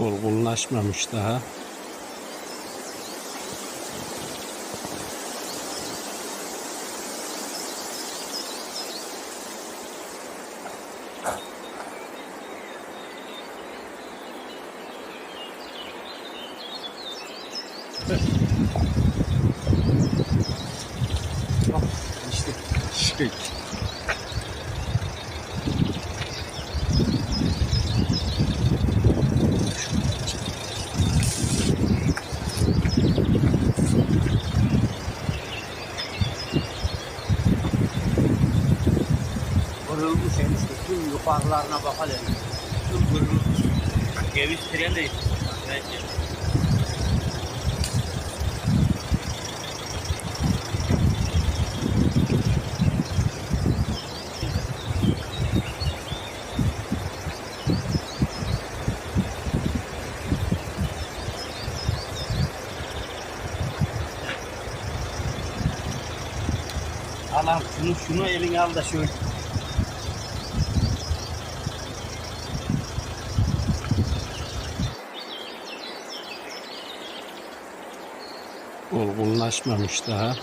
Olgunlaşmamış daha. İşte şey. Kırılmış enişte. Tüm yukarılarına bakalım. Tüm kırılmış. De Bence. Şunu şunu eline al da şöyle. Olgunlaşmamış daha.